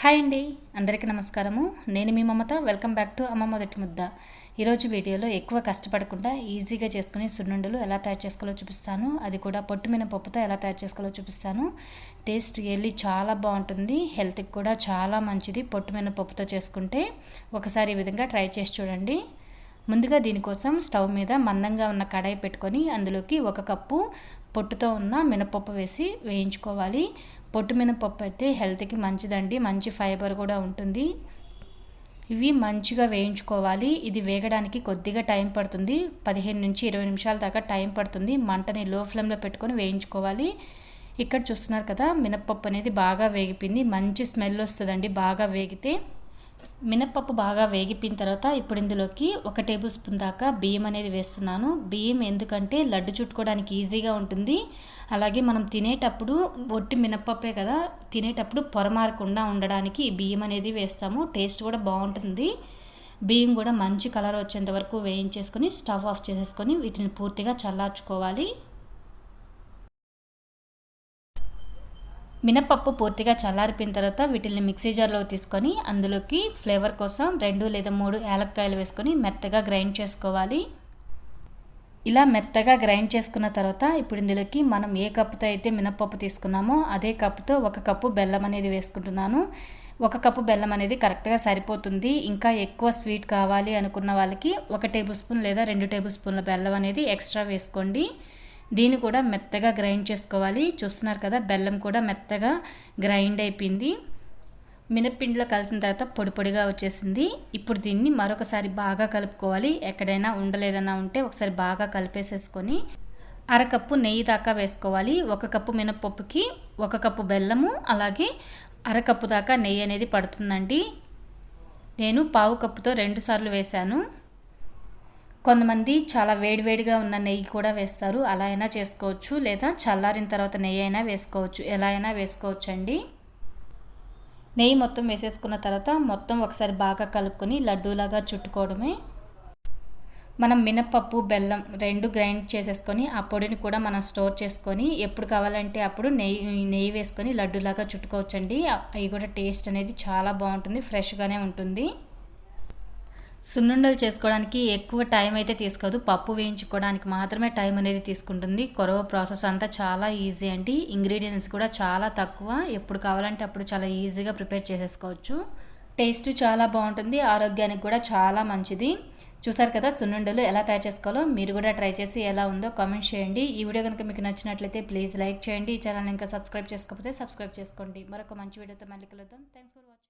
Hi అండి అందరికీ నమస్కారము. నేను మీ Mamata welcome back to Amma Modati Mudda. ఈరోజు వీడియోలో ఎక్కువ కష్టపడకుండా ఈజీగా చేసుకుని సున్నుండలు ఎలా తయారు చేసుకోవాలో చూపిస్తాను. అది కూడా పొట్టు మినపప్పుతో ఎలా తయారు చేసుకోవాలో చూపిస్తాను. టేస్ట్ వెళ్ళి చాలా బాగుంటుంది. హెల్త్కి కూడా చాలా మంచిది పొట్టు మినపప్పుతో చేసుకుంటే. ఒకసారి ఈ విధంగా ట్రై చేసి చూడండి. ముందుగా దీనికోసం స్టవ్ మీద మందంగా ఉన్న కడాయి పెట్టుకొని అందులోకి ఒక కప్పు పొట్టుతో ఉన్న మినపప్పు వేసి వేయించుకోవాలి. పొట్టు మినపప్పు అయితే హెల్త్కి మంచిదండి. మంచి ఫైబర్ కూడా ఉంటుంది. ఇవి మంచిగా వేయించుకోవాలి. ఇది వేగడానికి కొద్దిగా టైం పడుతుంది. పదిహేను నుంచి ఇరవై నిమిషాల దాకా టైం పడుతుంది. మంటని లో ఫ్లేమ్లో పెట్టుకొని వేయించుకోవాలి. ఇక్కడ చూస్తున్నారు కదా మినప్పప్పు అనేది బాగా వేగిపోయింది. మంచి స్మెల్ వస్తుందండి బాగా వేగితే. మినప్పప్పు బాగా వేగిపోయిన తర్వాత ఇప్పుడు ఇందులోకి ఒక టేబుల్ స్పూన్ దాకా బియ్యం అనేది వేస్తున్నాను. బియ్యం ఎందుకంటే లడ్డు చుట్టుకోవడానికి ఈజీగా ఉంటుంది. అలాగే మనం తినేటప్పుడు ఒట్టి మినప్పప్పే కదా తినేటప్పుడు పొరమారకుండా ఉండడానికి బియ్యం అనేది వేస్తాము. టేస్ట్ కూడా బాగుంటుంది. బియ్యం కూడా మంచి కలర్ వచ్చేంత వరకు వేయించేసుకొని స్టవ్ ఆఫ్ చేసేసుకొని వీటిని పూర్తిగా చల్లార్చుకోవాలి. మినపప్పు పూర్తిగా చల్లారిపోయిన తర్వాత వీటిని మిక్సీ జార్లో తీసుకొని అందులోకి ఫ్లేవర్ కోసం రెండు లేదా మూడు యాలక్కాయలు వేసుకొని మెత్తగా గ్రైండ్ చేసుకోవాలి. ఇలా మెత్తగా గ్రైండ్ చేసుకున్న తర్వాత ఇప్పుడు ఇందులోకి మనం ఏ కప్పుతో అయితే మినపప్పు తీసుకున్నామో అదే కప్పుతో ఒక కప్పు బెల్లం అనేది వేసుకుంటున్నాను. ఒక కప్పు బెల్లం అనేది కరెక్ట్గా సరిపోతుంది. ఇంకా ఎక్కువ స్వీట్ కావాలి అనుకున్న వాళ్ళకి ఒక టేబుల్ స్పూన్ లేదా రెండు టేబుల్ స్పూన్ల బెల్లం అనేది ఎక్స్ట్రా వేసుకోండి. దీన్ని కూడా మెత్తగా గ్రైండ్ చేసుకోవాలి. చూస్తున్నారు కదా బెల్లం కూడా మెత్తగా గ్రైండ్ అయిపోయింది. మినప్పిండిలో కలిసిన తర్వాత పొడి పొడిగా వచ్చేసింది. ఇప్పుడు దీన్ని మరొకసారి బాగా కలుపుకోవాలి. ఎక్కడైనా ఉండలేదన్నా ఉంటే ఒకసారి బాగా కలిపేసేసుకొని అరకప్పు నెయ్యి దాకా వేసుకోవాలి. ఒక కప్పు మినపప్పుకి ఒక కప్పు బెల్లము అలాగే అరకప్పు దాకా నెయ్యి అనేది పడుతుందండి. నేను పావు కప్పుతో రెండు సార్లు వేశాను. కొంతమంది చాలా వేడివేడిగా ఉన్న నెయ్యి కూడా వేస్తారు. అలా అయినా చేసుకోవచ్చు. లేదా చల్లారిన తర్వాత నెయ్యి అయినా వేసుకోవచ్చు. ఎలా అయినా వేసుకోవచ్చు అండి నెయ్యి మొత్తం వేసేసుకున్న తర్వాత మొత్తం ఒకసారి బాగా కలుపుకొని లడ్డూలాగా చుట్టుకోవడమే. మనం మినపప్పు బెల్లం రెండు గ్రైండ్ చేసేసుకొని ఆ పొడిని కూడా మనం స్టోర్ చేసుకొని ఎప్పుడు కావాలంటే అప్పుడు నెయ్యి నెయ్యి వేసుకొని లడ్డూలాగా చుట్టుకోవచ్చండి. అవి కూడా టేస్ట్ అనేది చాలా బాగుంటుంది. ఫ్రెష్గానే ఉంటుంది. సున్నుండలు చేసుకోవడానికి ఎక్కువ టైం అయితే తీసుకోదు. పప్పు వేయించుకోవడానికి మాత్రమే టైం అనేది తీసుకుంటుంది. కొరవ ప్రాసెస్ అంతా చాలా ఈజీ అండి. ఇంగ్రీడియంట్స్ కూడా చాలా తక్కువ. ఎప్పుడు కావాలంటే అప్పుడు చాలా ఈజీగా ప్రిపేర్ చేసేసుకోవచ్చు. టేస్ట్ చాలా బాగుంటుంది. ఆరోగ్యానికి కూడా చాలా మంచిది. చూసారు కదా సున్నుండలు ఎలా తయారు చేసుకోవాలో? మీరు కూడా ట్రై చేసి ఎలా ఉందో కామెంట్ చేయండి. ఈ వీడియో కనుక మీకు నచ్చినట్లయితే ప్లీజ్ లైక్ చేయండి. ఈ ఛానల్ ఇంకా సబ్స్క్రైబ్ చేసుకోకపోతే సబ్స్క్రైబ్ చేసుకోండి. మరొక మంచి వీడియోతో మళ్ళీ కలుద్దాం. Thanks for watching.